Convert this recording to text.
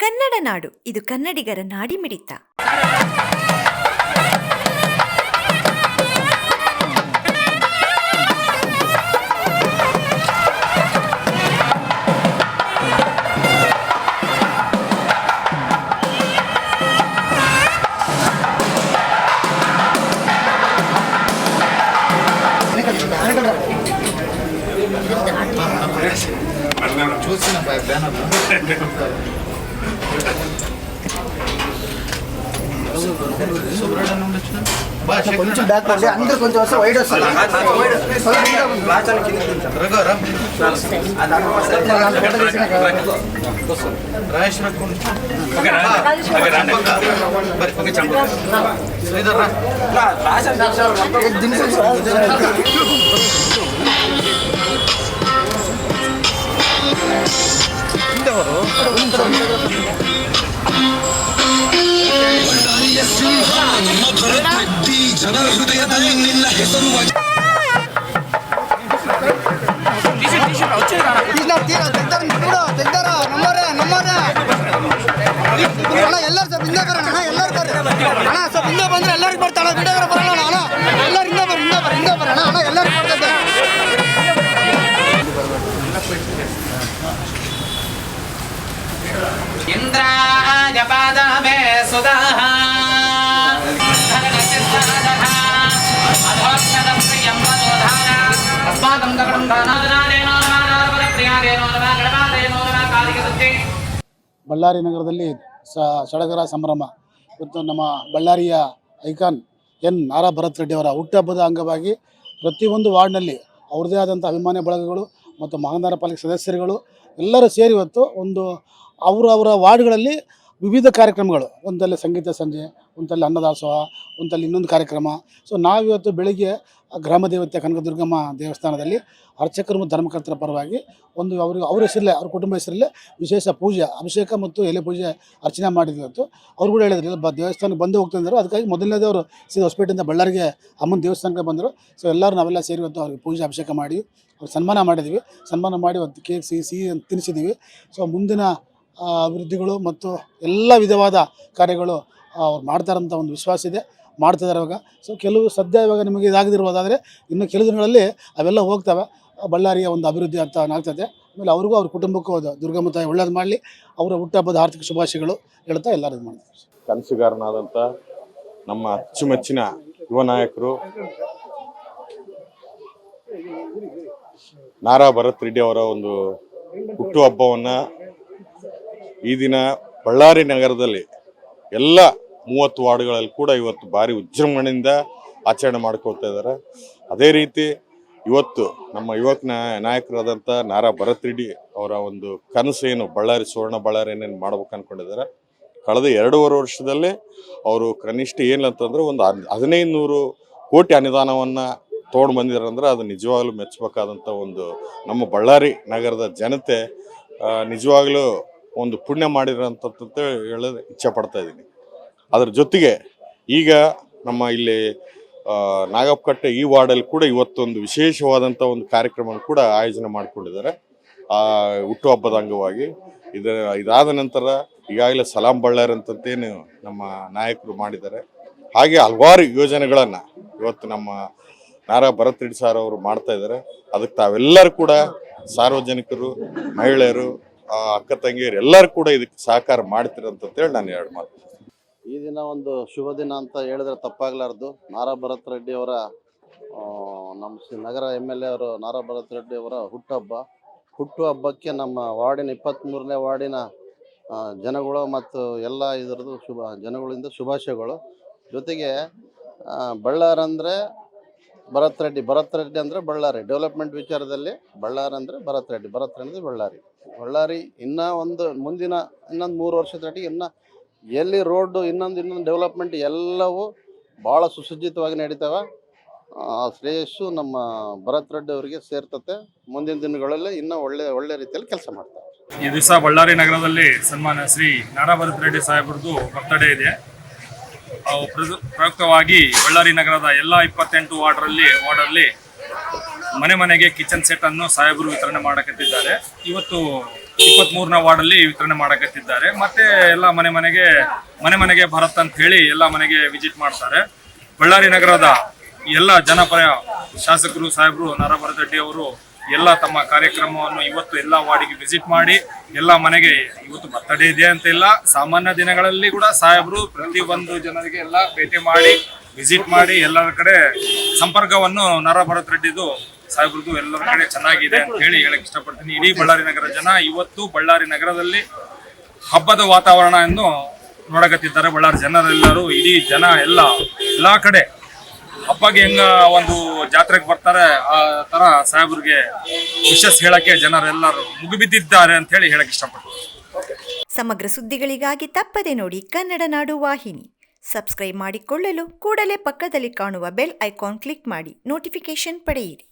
ಕನ್ನಡ ನಾಡು ಇದು ಕನ್ನಡಿಗರ ನಾಡಿಮಿಡಿತ చూసిన బ్యానర్ కొంచెం బ్యాక్ పడి అందరూ కొంచెం వస్తే వైడ్ వస్తుంది. రాజేష్ ಎಲ್ಲರೂ ಸ್ವಲ್ಪ ಹಿಂದೆ ಬರೋಣ ಎಲ್ಲರೂ ಬರ್ರಿ ಅಣ್ಣ ಸ್ವಲ್ಪ ಹಿಂದೆ ಬಂದ್ರೆ ಎಲ್ಲರಿಗೂ ಬರ್ತಾಳೆ ವಿಡಿಯೋಗ್ರ ಬರೋಣ ಅಣ್ಣ ಎಲ್ಲರೂ ಹಿಂದೆ ಬರ್ರಿ ಹಿಂದೆ ಬರ್ರಿ ಹಿಂದೆ ಬರೋಣ ಅಣ್ಣ ಎಲ್ಲರಿಗೂ ಬರ್ತದೆ ಜಪಾದ ಬಳ್ಳಾರಿ ನಗರದಲ್ಲಿ ಸಡಗರ ಸಂಭ್ರಮ. ಇವತ್ತು ನಮ್ಮ ಬಳ್ಳಾರಿಯ ಐಕಾನ್ ಎನ್ ನಾರಾ ಭರತ್ ರೆಡ್ಡಿ ಅವರ ಹುಟ್ಟುಹಬ್ಬದ ಅಂಗವಾಗಿ ಪ್ರತಿಯೊಂದು ವಾರ್ಡ್ನಲ್ಲಿ ಅವ್ರದ್ದೇ ಆದಂಥ ಅಭಿಮಾನಿ ಬಳಗಗಳು ಮತ್ತು ಮಹಾನಗರ ಪಾಲಿಕೆ ಸದಸ್ಯರುಗಳು ಎಲ್ಲರೂ ಸೇರಿ ಇವತ್ತು ಒಂದು ಅವರವರ ಅವರ ವಾರ್ಡ್ಗಳಲ್ಲಿ ವಿವಿಧ ಕಾರ್ಯಕ್ರಮಗಳು. ಒಂದಲ್ಲಿ ಸಂಗೀತ ಸಂಜೆ ಒಂದಲ್ಲಿ ಅನ್ನದಾಸೋಹ ಒಂದಲ್ಲಿ ಇನ್ನೊಂದು ಕಾರ್ಯಕ್ರಮ. ಸೊ ನಾವಿವತ್ತು ಬೆಳಿಗ್ಗೆ ಗ್ರಾಮ ದೇವತೆ ಕನಕದುರ್ಗಮ್ಮ ದೇವಸ್ಥಾನದಲ್ಲಿ ಅರ್ಚಕರು ಮತ್ತು ಧರ್ಮಕರ್ತರ ಪರವಾಗಿ ಒಂದು ಅವರು ಅವ್ರ ಹೆಸರಲ್ಲೇ, ಅವ್ರ ಕುಟುಂಬ ಹೆಸರಲ್ಲೇ ವಿಶೇಷ ಪೂಜೆ, ಅಭಿಷೇಕ ಮತ್ತು ಎಲೆ ಪೂಜೆ ಅರ್ಚನೆ ಮಾಡಿದ್ವಿ ಇವತ್ತು. ಅವ್ರು ಕೂಡ ಹೇಳಿದ್ರು ಬ ದೇವಸ್ಥಾನಕ್ಕೆ ಬಂದು ಇದ್ದರು. ಅದಕ್ಕಾಗಿ ಮೊದಲನೇದೇ ಅವರು ಸೀದಾ ಹೊಸಪೇಟೆಯಿಂದ ಬಳ್ಳಾರಿಗೆ ಅಮ್ಮನ ದೇವಸ್ಥಾನಕ್ಕೆ ಬಂದರು. ಸೊ ಎಲ್ಲರೂ ನಾವೆಲ್ಲ ಸೇರಿ ಇವತ್ತು ಅವ್ರಿಗೆ ಪೂಜೆ, ಅಭಿಷೇಕ ಮಾಡಿ, ಅವ್ರಿಗೆ ಸನ್ಮಾನ ಮಾಡಿದ್ವಿ. ಸನ್ಮಾನ ಮಾಡಿ ಒಂದು ಕೇಕ್ ಸಿಹಿ ಸಿಹಿ ಅಂತ ತಿನ್ನಿಸಿದ್ದೀವಿ. ಸೊ ಮುಂದಿನ ಅಭಿವೃದ್ಧಿಗಳು ಮತ್ತು ಎಲ್ಲ ವಿಧವಾದ ಕಾರ್ಯಗಳು ಅವ್ರು ಮಾಡ್ತಾರಂಥ ಒಂದು ವಿಶ್ವಾಸ ಇದೆ ಮಾಡ್ತಿದ್ದಾರೆ ಇವಾಗ. ಸೊ ಕೆಲವು ಸದ್ಯ ಇವಾಗ ನಿಮಗೆ ಇದಾಗದಿರ್ಬೋದಾದರೆ ಇನ್ನು ಕೆಲವು ದಿನಗಳಲ್ಲಿ ಅವೆಲ್ಲ ಹೋಗ್ತವೆ. ಬಳ್ಳಾರಿಯ ಒಂದು ಅಭಿವೃದ್ಧಿ ಅಂತ ಆಗ್ತದೆ ಆಮೇಲೆ ಅವ್ರಿಗೂ ಅವ್ರ ಕುಟುಂಬಕ್ಕೂ ಅದು ದುರ್ಗಮ್ಮ ತಾಯಿ ಒಳ್ಳೇದು ಮಾಡಲಿ. ಅವರ ಹುಟ್ಟಹಬ್ಬದ ಆರ್ಥಿಕ ಶುಭಾಶಯಗಳು ಹೇಳ್ತಾ ಎಲ್ಲರೂ ಮಾಡ್ತಾರೆ. ಕನಸುಗಾರನಾದಂಥ ನಮ್ಮ ಅಚ್ಚುಮೆಚ್ಚಿನ ಯುವ ನಾಯಕರು ನಾರಾ ಭರತ್ ರೆಡ್ಡಿ ಅವರ ಒಂದು ಹುಟ್ಟುಹಬ್ಬವನ್ನು ಈ ದಿನ ಬಳ್ಳಾರಿ ನಗರದಲ್ಲಿ ಎಲ್ಲ ಮೂವತ್ತು ವಾರ್ಡ್ಗಳಲ್ಲಿ ಕೂಡ ಇವತ್ತು ಭಾರಿ ವಿಜೃಂಭಣೆಯಿಂದ ಆಚರಣೆ ಮಾಡ್ಕೊಳ್ತಾ ಇದ್ದಾರೆ. ಅದೇ ರೀತಿ ಇವತ್ತು ನಮ್ಮ ಯುವಕ ನಾಯಕರಾದಂಥ ನಾರಾ ಭರತ್ ರೆಡ್ಡಿ ಅವರ ಒಂದು ಕನಸು ಏನು? ಬಳ್ಳಾರಿ ಸುವರ್ಣ ಬಳ್ಳಾರಿ ಏನೇನು ಮಾಡ್ಬೇಕು ಅನ್ಕೊಂಡಿದ್ದಾರೆ? ಕಳೆದ ಎರಡೂವರೆ ವರ್ಷದಲ್ಲಿ ಅವರು ಕನಿಷ್ಠ ಏನಂತಂದ್ರೆ ಒಂದು ಹದ್- ಹದಿನೈದು ನೂರು ಕೋಟಿ ಅನುದಾನವನ್ನು ತೊಗೊಂಡು ಬಂದಿದ್ದಾರೆ ಅಂದ್ರೆ ಅದು ನಿಜವಾಗ್ಲೂ ಮೆಚ್ಚಬೇಕಾದಂಥ ಒಂದು ನಮ್ಮ ಬಳ್ಳಾರಿ ನಗರದ ಜನತೆ ನಿಜವಾಗ್ಲೂ ಒಂದು ಪುಣ್ಯ ಮಾಡಿರೋಂಥದ್ದು ಹೇಳೋದು ಇಚ್ಛೆ ಪಡ್ತಾ ಇದ್ದೀನಿ. ಅದ್ರ ಜೊತೆಗೆ ಈಗ ನಮ್ಮ ಇಲ್ಲಿ ನಾಗಪ್ಪಕಟ್ಟೆ ಈ ವಾರ್ಡಲ್ಲಿ ಕೂಡ ಇವತ್ತೊಂದು ವಿಶೇಷವಾದಂಥ ಒಂದು ಕಾರ್ಯಕ್ರಮ ಕೂಡ ಆಯೋಜನೆ ಮಾಡಿಕೊಂಡಿದ್ದಾರೆ. ಆ ಹುಟ್ಟುಹಬ್ಬದ ಅಂಗವಾಗಿ. ಇದರ ಇದಾದ ನಂತರ ಈಗಾಗಲೇ ಸಲಾಂ ಬಳ್ಳಾರಿ ಅಂತಂತೇನು ನಮ್ಮ ನಾಯಕರು ಮಾಡಿದ್ದಾರೆ. ಹಾಗೆ ಹಲವಾರು ಯೋಜನೆಗಳನ್ನು ಇವತ್ತು ನಮ್ಮ ನಾರಾ ಭರತ್ ರೆಡ್ಡಿ ಸರ್ ಅವರು ಮಾಡ್ತಾ ಇದ್ದಾರೆ. ಅದಕ್ಕೆ ತಾವೆಲ್ಲರೂ ಕೂಡ ಸಾರ್ವಜನಿಕರು, ಮಹಿಳೆಯರು ಅಕ್ಕ ತಂಗಿಯರು ಎಲ್ಲರೂ ಕೂಡ ಇದಕ್ಕೆ ಸಹಕಾರ ಮಾಡ್ತೀರಂತೇಳಿ ನಾನು ಎರಡು ಮಾತು ಈ ದಿನ ಒಂದು ಶುಭ ದಿನ ಅಂತ ಹೇಳಿದ್ರೆ ತಪ್ಪಾಗಲಾರ್ದು. ನಾರಾ ಭರತ್ ರೆಡ್ಡಿ ಅವರ ನಮ್ಮ ನಗರ ಎಂ ಎಲ್ ಎ ಅವರು ನಾರಾ ಭರತ್ ರೆಡ್ಡಿ ಅವರ ಹುಟ್ಟುಹಬ್ಬ. ಹುಟ್ಟುಹಬ್ಬಕ್ಕೆ ನಮ್ಮ ವಾರ್ಡಿನ ಇಪ್ಪತ್ತ್ಮೂರನೇ ವಾರ್ಡಿನ ಜನಗಳು ಮತ್ತು ಎಲ್ಲ ಇದರದ್ದು ಶುಭ, ಜನಗಳಿಂದ ಶುಭಾಶಯಗಳು. ಜೊತೆಗೆ ಬಳ್ಳಾರಂದರೆ ಭರತ್ ರೆಡ್ಡಿ ಭರತ್ ರೆಡ್ಡಿ ಅಂದರೆ ಬಳ್ಳಾರಿ. ಡೆವಲಪ್ಮೆಂಟ್ ವಿಚಾರದಲ್ಲಿ ಬಳ್ಳಾರಿ ಅಂದರೆ ಭರತ್ ರೆಡ್ಡಿ ಭರತ್ ರೆಡ್ಡಿ ಬಳ್ಳಾರಿ. ಬಳ್ಳಾರಿ ಇನ್ನೂ ಒಂದು ಮುಂದಿನ ಇನ್ನೊಂದು ಮೂರು ವರ್ಷದೊಟ್ಟಿಗೆ ಇನ್ನು ಎಲ್ಲಿ ರೋಡು ಇನ್ನೊಂದು ಇನ್ನೊಂದು ಡೆವಲಪ್ಮೆಂಟ್ ಎಲ್ಲವೂ ಭಾಳ ಸುಸಜ್ಜಿತವಾಗಿ ನಡೀತವೆ. ಆ, ಶ್ರೇಯಸ್ಸು ನಮ್ಮ ಭರತ್ ರೆಡ್ಡಿ ಅವರಿಗೆ ಸೇರ್ತತೆ. ಮುಂದಿನ ದಿನಗಳಲ್ಲಿ ಇನ್ನೂ ಒಳ್ಳೆ ಒಳ್ಳೆ ರೀತಿಯಲ್ಲಿ ಕೆಲಸ ಮಾಡ್ತಾರೆ. ಈ ದಿವಸ ಬಳ್ಳಾರಿ ನಗರದಲ್ಲಿ ಸನ್ಮಾನ ಶ್ರೀ ನಾರಾ ಭರತ್ ರೆಡ್ಡಿ ಸಾಹೇಬ್ರದ್ದು ಬರ್ತಡೇ ಇದೆ. ಪ್ರಯುಕ್ತವಾಗಿ ಬಳ್ಳಾರಿ ನಗರದ ಎಲ್ಲ ಇಪ್ಪತ್ತೆಂಟು ವಾರ್ಡ್ರಲ್ಲಿ ವಾರ್ಡಲ್ಲಿ ಮನೆ ಮನೆಗೆ ಕಿಚನ್ ಸೆಟ್ ಅನ್ನು ಸಾಹೇಬರು ವಿತರಣೆ ಮಾಡಕತ್ತಿದ್ದಾರೆ. ಇವತ್ತು ಇಪ್ಪತ್ತ್ ಮೂರನೇ ವಾರ್ಡಲ್ಲಿ ವಿತರಣೆ ಮಾಡಕತ್ತಿದ್ದಾರೆ. ಮತ್ತೆ ಎಲ್ಲ ಮನೆ ಮನೆಗೆ ಮನೆ ಮನೆಗೆ ಭರತ್ ಅಂತ ಹೇಳಿ ಎಲ್ಲ ಮನೆಗೆ ವಿಸಿಟ್ ಮಾಡ್ತಾರೆ. ಬಳ್ಳಾರಿ ನಗರದ ಎಲ್ಲ ಜನಪರ ಶಾಸಕರು, ಸಾಹೇಬರು ನಾರಾ ಭರತ್ ರೆಡ್ಡಿ ಅವರು ಎಲ್ಲ ತಮ್ಮ ಕಾರ್ಯಕ್ರಮವನ್ನು ಇವತ್ತು ಎಲ್ಲ ವಾರ್ಡಿಗೆ ವಿಸಿಟ್ ಮಾಡಿ ಎಲ್ಲ ಮನೆಗೆ ಇವತ್ತು ಬರ್ತಡೇ ಇದೆ ಅಂತ ಇಲ್ಲ. ಸಾಮಾನ್ಯ ದಿನಗಳಲ್ಲಿ ಕೂಡ ಸಾಹೇಬರು ಪ್ರತಿಯೊಂದು ಜನರಿಗೆ ಎಲ್ಲ ಭೇಟಿ ಮಾಡಿ ವಿಸಿಟ್ ಮಾಡಿ ಎಲ್ಲರ ಕಡೆ ಸಂಪರ್ಕವನ್ನು ನರ ಭರತ್ ರೆಡ್ಡಿದು ಸಾಹೇಬ್ರದ್ದು ಎಲ್ಲರ ಕಡೆ ಚೆನ್ನಾಗಿದೆ ಅಂತ ಹೇಳಿ ಹೇಳಕ್ ಇಷ್ಟಪಡ್ತೀನಿ. ಇಡೀ ಬಳ್ಳಾರಿ ನಗರ ಜನ ಇವತ್ತು ಬಳ್ಳಾರಿ ನಗರದಲ್ಲಿ ಹಬ್ಬದ ವಾತಾವರಣ ಎಂದು ನೋಡಕತ್ತಿದ್ದಾರೆ. ಬಳ್ಳಾರಿ ಜನರೆಲ್ಲರೂ, ಇಡೀ ಜನ ಎಲ್ಲ ಎಲ್ಲ ಕಡೆ ಹಬ್ಬಗೆ ಹೆಂಗ ಒಂದು ಜಾತ್ರೆಗೆ ಬರ್ತಾರೆ, ಆ ತರ ಸಾಹೇಬ್ರಿಗೆ ವಿಶಸ್ ಹೇಳಕ್ಕೆ ಜನರೆಲ್ಲರೂ ಮುಗಿಬಿದ್ದಿದ್ದಾರೆ ಅಂತ ಹೇಳಿ ಹೇಳಕ್ ಇಷ್ಟಪಡ್ತಾರೆ ಸಮಗ್ರ ಸುದ್ದಿಗಳಿಗಾಗಿ ತಪ್ಪದೆ ನೋಡಿ ಕನ್ನಡ ನಾಡು ವಾಹಿನಿ. ಸಬ್ಸ್ಕ್ರೈಬ್ ಮಾಡಿಕೊಳ್ಳಲು ಕೂಡಲೇ ಪಕ್ಕದಲ್ಲಿ ಕಾಣುವ ಬೆಲ್ ಐಕಾನ್ ಕ್ಲಿಕ್ ಮಾಡಿ ನೋಟಿಫಿಕೇಶನ್ ಪಡೆಯಿರಿ.